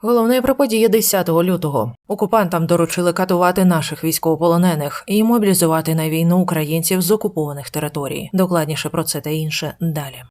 Головне про події 10 лютого. Окупантам доручили катувати наших військовополонених і мобілізувати на війну українців з окупованих територій. Докладніше про це та інше далі.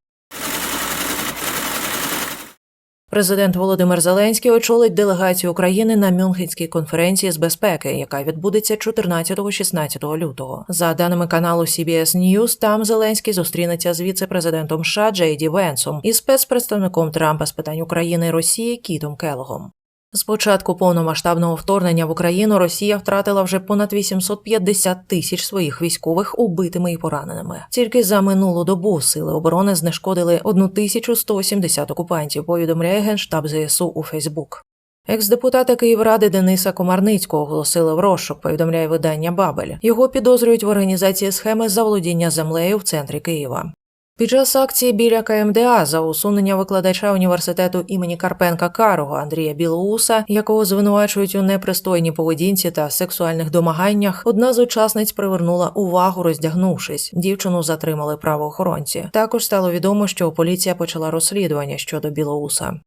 Президент Володимир Зеленський очолить делегацію України на Мюнхенській конференції з безпеки, яка відбудеться 14-16 лютого. За даними каналу CBS News, там Зеленський зустрінеться з віце-президентом США Джейді Венсом і спецпредставником Трампа з питань України і Росії Кітом Келогом. З початку повномасштабного вторгнення в Україну Росія втратила вже понад 850 тисяч своїх військових убитими і пораненими. Тільки за минулу добу сили оборони знешкодили 1170 окупантів. Повідомляє генштаб ЗСУ у Фейсбук. Екс-депутата Київради Дениса Комарницького оголосили в розшук, повідомляє видання Бабель. Його підозрюють в організації схеми заволодіння землею в центрі Києва. Під час акції біля КМДА за усунення викладача університету імені Карпенка Карого Андрія Білоуса, якого звинувачують у непристойній поведінці та сексуальних домаганнях, одна з учасниць привернула увагу, роздягнувшись. Дівчину затримали правоохоронці. Також стало відомо, що поліція почала розслідування щодо Білоуса.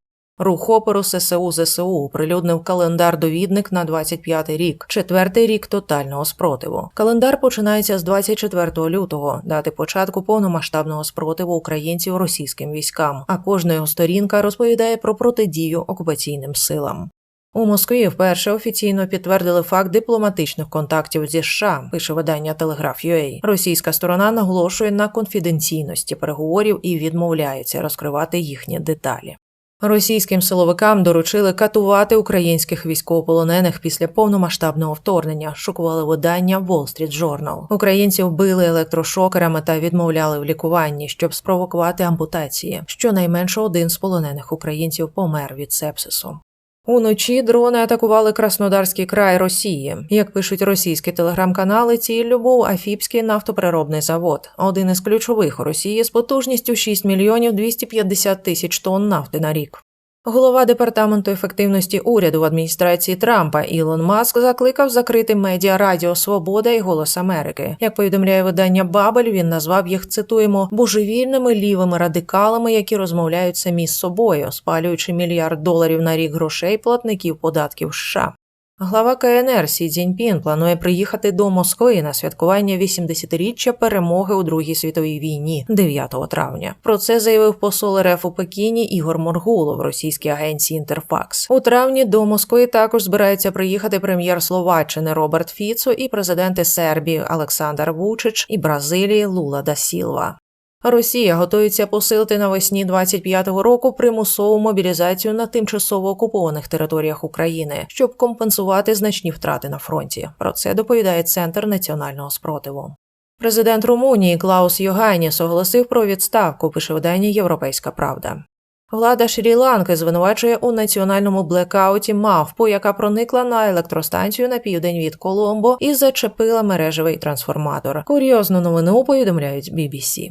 Рух опору ССУ ЗСУ оприлюднив календар-довідник на 25-й рік, четвертий рік тотального спротиву. Календар починається з 24 лютого, дати початку повномасштабного спротиву українців російським військам. А кожна його сторінка розповідає про протидію окупаційним силам. У Москві вперше офіційно підтвердили факт дипломатичних контактів зі США, пише видання Telegraph.ua. Російська сторона наголошує на конфіденційності переговорів і відмовляється розкривати їхні деталі. Російським силовикам доручили катувати українських військовополонених після повномасштабного вторгнення. Шокували видання Wall Street Journal. Українців били електрошокерами та відмовляли в лікуванні, щоб спровокувати ампутації. Щонайменше один з полонених українців помер від сепсису. Уночі дрони атакували Краснодарський край Росії. Як пишуть російські телеграм-канали, ціллю був Афіпський нафтопереробний завод, один із ключових у Росії з потужністю 6 мільйонів 250 тисяч тонн нафти на рік. Голова департаменту ефективності уряду в адміністрації Трампа Ілон Маск закликав закрити медіа Радіо Свобода і Голос Америки. Як повідомляє видання Бабель, він назвав їх цитуємо божевільними лівими радикалами, які розмовляють самі з собою, спалюючи мільярд доларів на рік грошей платників податків США. Глава КНР Сі Цзіньпін планує приїхати до Москви на святкування 80-річчя перемоги у Другій світовій війні 9 травня. Про це заявив посол РФ у Пекіні Ігор Моргулов в російській агенції Інтерфакс. У травні до Москви також збирається приїхати прем'єр Словаччини Роберт Фіцо і президенти Сербії Олександр Вучич і Бразилії Лула да Сілва. Росія готується посилити навесні 25-го року примусову мобілізацію на тимчасово окупованих територіях України, щоб компенсувати значні втрати на фронті. Про це доповідає Центр національного спротиву. Президент Румунії Клаус Йоганіс оголосив про відставку, пише видання Європейська Правда. Влада Шрі-Ланки звинувачує у національному блекауті мавпу, яка проникла на електростанцію на південь від Коломбо і зачепила мережевий трансформатор. Курйозну новину повідомляють BBC.